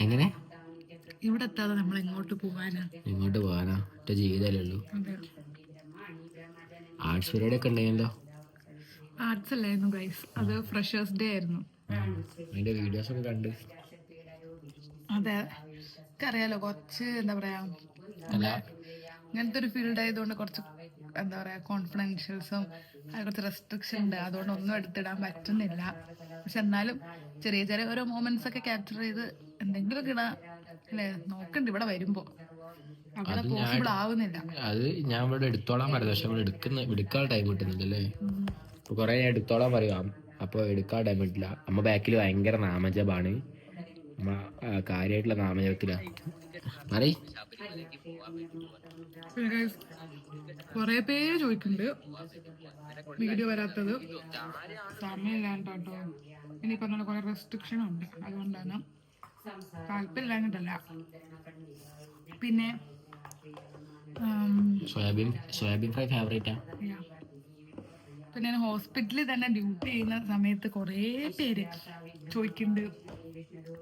എങ്ങനെ? ഇവിടെ എത്താതെ നമ്മൾ എങ്ങോട്ട് പോകാനാ ഇങ്ങോട്ട് പോകാനാ ഒറ്റ ജീവിതമല്ലേ ഉള്ളൂ. ആർട്സ് പരിപാടി ഒക്കെ ഉണ്ടായിരുന്നല്ലോ? ആർട്സ് അല്ലായിരുന്നു ഗൈസ് അത് ഫ്രഷേഴ്സ് ഡേ ആയിരുന്നു. അതിന്റെ വീഡിയോസ് ഒക്കെ കണ്ട്. അതെ. അറിയാലോ കുറച്ച് എന്താ പറയാ ഇങ്ങനത്തെ ഒരു ഫീൽഡ് ആയതുകൊണ്ട് കുറച്ച് എന്താ പറയാ കോൺഫിഡൻഷ്യൽസും കുറച്ച് റെസ്ട്രിക്ഷൻ ഉണ്ട്. അതുകൊണ്ട് ഒന്നും എടുത്തിടാൻ പറ്റുന്നില്ല. പക്ഷെ എന്നാലും ചെറിയ ചെറിയ ഓരോ മൊമെന്റ്സ് ഒക്കെ ക്യാപ്ചർ ചെയ്ത് എന്തെങ്കിലും ഇടാ. അല്ലേ? നോക്കണ്ട് ഇവിടെ വരുമ്പോ. അവിടെ പോസിബിൾ ആവുന്നില്ല. അത് ഞാൻ ഇവിടെ എടുത്തോളാൻ പറയുന്നത് പക്ഷെ നമ്മൾ എടുക്കുന്ന എടുക്കാൻ ടൈം കിട്ടുന്നില്ലല്ലേ? അല്ലേ കൊറേ ഞാൻ എടുത്തോളാൻ പറയാം. അപ്പൊ എടുക്കാൻ ടൈം കിട്ടില്ല. അമ്മ ബാക്കിൽ ഭയങ്കര നാമജപാണ്. കാര്യമായിട്ടുള്ള നാമജപത്തില. പറയ് കൊറേ പേര് ചോദിക്കുന്നുണ്ട്. വീഡിയോ വരാത്തത്. സമയമില്ലാണ്ടോ ഇനി പറഞ്ഞ കുറെ റെസ്ട്രിക്ഷൻ ഉണ്ട്. അതുകൊണ്ടാണ് താല്പര്യമില്ലാഞ്ഞിട്ടല്ല. പിന്നെ സോയാബീൻ സോയാബീൻ ഫ്രൈ ഫേവറേറ്റാ പിന്നെ ഹോസ്പിറ്റലിൽ തന്നെ ഡ്യൂട്ടി ചെയ്യുന്ന സമയത്ത് കുറേ പേര് ചോദിക്കുന്നുണ്ട്.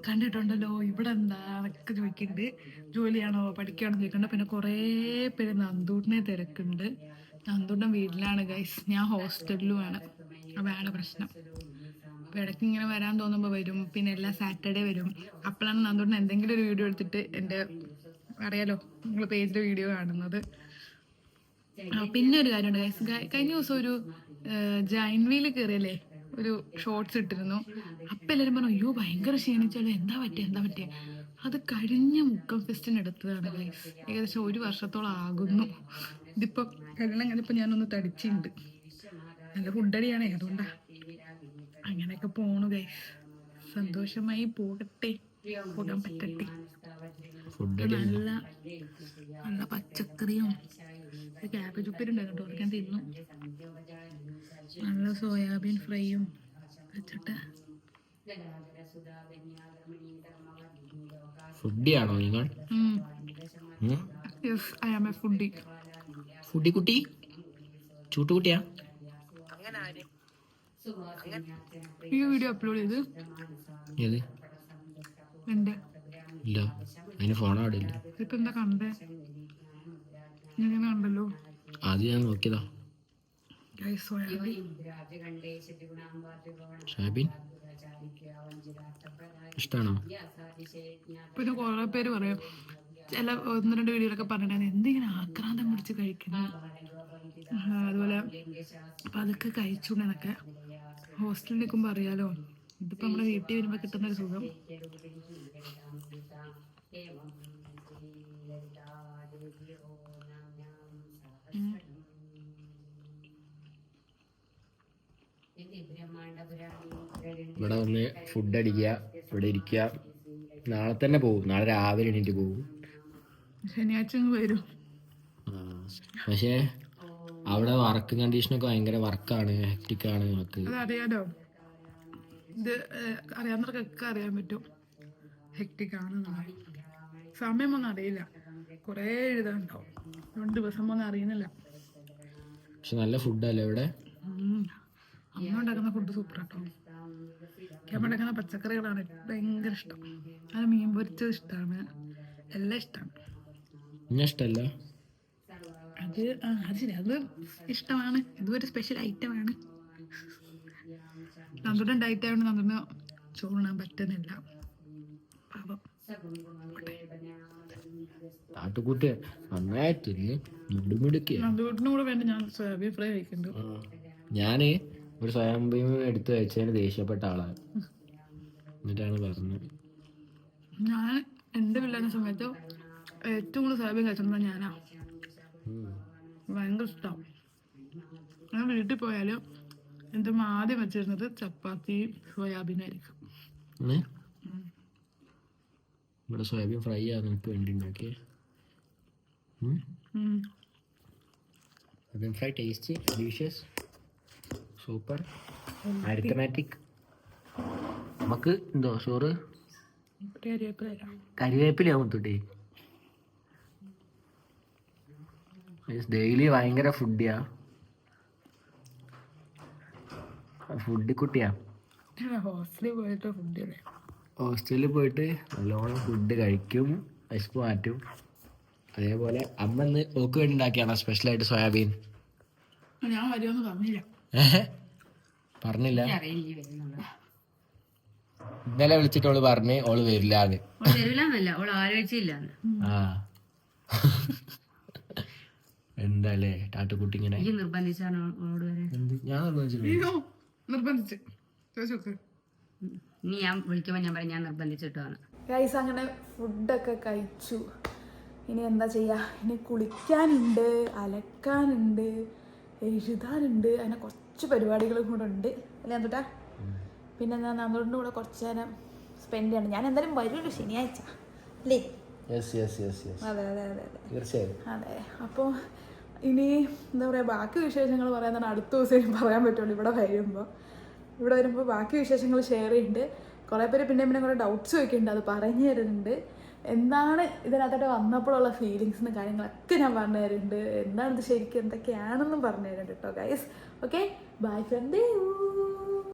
കണ്ടിട്ടുണ്ടല്ലോ ഇവിടെ എന്താ എന്നൊക്കെ ചോദിക്കുന്നുണ്ട്. ജോലിയാണോ പഠിക്കുകയാണോ ചോദിക്കുന്നുണ്ട്. പിന്നെ കുറേ പേര് നന്ദൂട്ടിനെ തിരക്കുന്നുണ്ട്. നന്ദൂട്ടൻ വീട്ടിലാണ് ഗൈസ് ഞാൻ ഹോസ്റ്റലിലുമാണ് അതാണ് പ്രശ്നം. അപ്പോൾ ഇടയ്ക്ക് ഇങ്ങനെ വരാൻ തോന്നുമ്പോൾ വരും. പിന്നെ എല്ലാ സാറ്റർഡേ വരും. അപ്പോഴാണ് നന്ദൂട്ടൻ എന്തെങ്കിലും ഒരു വീഡിയോ എടുത്തിട്ട് എന്റെ അറിയാലോ നിങ്ങൾ പേജിൽ വീഡിയോ കാണുന്നത്. പിന്നെ ഒരു കാര്യമുണ്ട് ഗൈസ് കഴിഞ്ഞ ദിവസം ഒരു ജൈൻ വീൽ കയറിയല്ലേ? ഒരു ഷോർട്സ് ഇട്ടിരുന്നു. അപ്പം എല്ലാവരും പറഞ്ഞു അയ്യോ ഭയങ്കര ക്ഷീണിച്ചാലോ? എന്താ പറ്റിയ? എന്താ പറ്റിയ? അത് കഴിഞ്ഞ മുക്കം ഫെസ്റ്റിന് എടുത്തതാണ് ഗൈസ് ഏകദേശം ഒരു വർഷത്തോളം ആകുന്നു. ഇതിപ്പോൾ കല്യാണം കഴിഞ്ഞപ്പോൾ ഞാനൊന്ന് തടിച്ചിട്ടുണ്ട് നല്ല ഫുഡടിയാണേ അതുകൊണ്ടാ. അങ്ങനെയൊക്കെ പോണു ഗൈസ് സന്തോഷമായി പോകട്ടെ. പോകാൻ പറ്റട്ടെ. നല്ല നല്ല പച്ചക്കറിയും ക്യാബേജ് ഉപ്പേരി ഉണ്ടായിരുന്നു കേട്ടോ. ഞാൻ തിന്നു. നല്ല സോയാബീൻ ഫ്രൈയും വെച്ചിട്ട്. ഫുഡിയാണോ നിങ്ങൾ? Yes I am a foodie foodie കുട്ടി ചൂട്ടുകുട്ടിയാ? ഈ വീഡിയോ അപ്ലോഡ് ചെയ്ത്. ഏത്? എന്റെ ഇല്ല. അതിന് ഫോൺ അവിടെ ഇല്ല? ഇപ്പൊ എന്താ കണ്ടേ? ഞാൻ കണ്ടല്ലോ. ആദ്യം ഞാൻ നോക്കിയതാ. സോയാബീൻ ഇഷ്ടാണോ? പിന്നെ കുറെ പേര് പറയും ചില ഒന്ന് രണ്ട് വീഡിയോയിലൊക്കെ പറഞ്ഞിട്ടുണ്ടായിരുന്നു എന്തിങ്ങനെ ആക്രാന്തം പിടിച്ച് കഴിക്കുന്നു? അതുപോലെ പതുക്കെ കഴിച്ചുകൊണ്ടെന്നൊക്കെ ഹോസ്റ്റലിൽ നിൽക്കുമ്പോൾ അറിയാലോ ഇതിപ്പോ നമ്മുടെ വീട്ടിൽ വരുമ്പോൾ കിട്ടുന്ന ഒരു സുഖം. ഇവിടെ വന്ന് ഫുഡ് അടിക്കുക ഇവിടെ ഇരിക്കുക. നാളെ തന്നെ പോകും. നാളെ രാവിലെ എണീറ്റ് പോകും. ശനിയാഴ്ച വരും. പക്ഷേ അവിടെ വർക്ക് കണ്ടീഷനൊക്കെ ഭയങ്കര വർക്കാണ് ഹെക്ടിക്കാണ് നമുക്ക് അറിയാലോ? ഇത് അറിയാവുന്നവർക്കൊക്കെ അറിയാൻ പറ്റും. ഹെക്ടിക്കാണ് സമയമൊന്നും അറിയില്ല. കുറേ എഴുതാനുണ്ടാവും. രണ്ട് ദിവസം ഒന്നും അറിയുന്നില്ല. പക്ഷെ നല്ല ഫുഡല്ലേ ഇവിടെ? ഉം. അമ്മ ഉണ്ടാക്കുന്ന ഫുഡ് സൂപ്പർ കേട്ടോ അമ്മ ഉണ്ടാക്കുന്ന പച്ചക്കറികളാണ് ഭയങ്കര ഇഷ്ടം. അത് മീൻ പൊരിച്ചത് ഇഷ്ടമാണ്. എല്ലാം ഇഷ്ടമാണ്. ഇഷ്ടമല്ല അത് അത് ശരി. അത് ഇഷ്ടമാണ്. ഇതും ഒരു സ്പെഷ്യൽ ഐറ്റം ആണ് നന്ദുടൻ ഡയറ്റ് ആയതുകൊണ്ട് നന്ദുടന് ചോറിനാൻ പറ്റുന്നില്ല. പാപം വേണ്ടി ഞാൻ സോയാബീൻ ഫ്രൈ കഴിക്കുന്നുണ്ട്. ഞാൻ ഒരു സ്വയം ഭീമം എടുത്തു വെച്ചതിന് ദേഷ്യപ്പെട്ട ആളാണ്. എന്നിട്ടാണ് പറഞ്ഞത്. ഞാൻ എന്റെ പിള്ളേരുടെ സമയത്ത് ഏറ്റവും കൂടുതൽ സോയാബീൻ കഴിച്ചിട്ടുള്ളത് ഞാനാ. ഭയങ്കര ഇഷ്ടമാണ് ഞാൻ വീട്ടിൽ പോയാലും എന്റെ ആദ്യം വെച്ചിരുന്നത് ചപ്പാത്തി സോയാബീനും ആയിരിക്കും? ഇവിടെ സോയാബീൻ ഫ്രൈ ആണ് നമുക്ക് വേണ്ടി ഉണ്ടാക്കിയത്. Soyabean fry tasty delicious super arithmetic നമുക്ക് എന്തോ ചോറ്? കരിവേപ്പിലാവും തൊട്ടേ. ഡെയിലി ഭയങ്കര ഫുഡിയാ ഫുഡ് കുട്ടിയാ. ഹോസ്റ്റലിൽ പോയിട്ട് ഫുഡ് ഹോസ്റ്റലിൽ പോയിട്ട് നല്ലോണം ഫുഡ് കഴിക്കും വിശപ്പ് മാറ്റും. അതേപോലെ അമ്മ ഇന്ന് ഓക്ക് വേണ്ടി ഉണ്ടാക്കിയാണോ സ്പെഷ്യലായിട്ട് സോയാബീൻ ഞാൻ വരുമെന്ന് പറഞ്ഞില്ല പറഞ്ഞില്ല. ഇന്നലെ വിളിച്ചിട്ട് ഓൾ പറഞ്ഞ് ഓൾ ഓൾ ആലോചിച്ചില്ലാന്ന്. ആ. എന്താല്ലേ ടാട്ടുകുട്ടി ഇങ്ങനെ. ഞാൻ ഇനി ഞാൻ വിളിക്കുമ്പോ ഞാൻ പറയും ഞാൻ നിർബന്ധിച്ചിട്ടാണ് ഗൈസ് അങ്ങനെ ഫുഡൊക്കെ കഴിച്ചു. ഇനി എന്താ ചെയ്യാ? ഇനി കുളിക്കാനുണ്ട് അലക്കാനുണ്ട്. എഴുതാനുണ്ട് അങ്ങനെ കുറച്ച് പരിപാടികളും കൂടെ ഉണ്ട്. അല്ലേ എന്തുട്ടാ പിന്നെ ഞാൻ നന്നോടിന്റെ കൂടെ കുറച്ച് നേരം സ്പെൻഡ് ചെയ്യണം. ഞാൻ എന്തായാലും വരുമല്ലോ ശനിയാഴ്ച. അല്ലേ? അതെ അതെ അതെ അതെ. അപ്പോൾ ഇനി എന്താ പറയുക ബാക്കി വിശേഷങ്ങൾ പറയാൻ അടുത്ത ദിവസം പറയാൻ പറ്റുള്ളൂ ഇവിടെ വരുമ്പോൾ ഇവിടെ വരുമ്പോൾ ബാക്കി വിശേഷങ്ങൾ ഷെയർ ചെയ്യുന്നുണ്ട് കുറേ പേര് പിന്നെ പിന്നെ കുറേ ഡൗട്ട്സ് ചോദിക്കുന്നുണ്ട് അത് പറഞ്ഞു തരുന്നുണ്ട്. എന്താണ് ഇതിനകത്തോട്ട് വന്നപ്പോഴുള്ള ഫീലിങ്സും കാര്യങ്ങളൊക്കെ ഞാൻ പറഞ്ഞു തരുന്നുണ്ട് എന്താണ് ഇത് ശരിക്കും? എന്തൊക്കെയാണെന്നും പറഞ്ഞു തരുന്നുണ്ട് കേട്ടോ ഗൈസ് ഓക്കെ ബൈ ഫ്രണ്ട്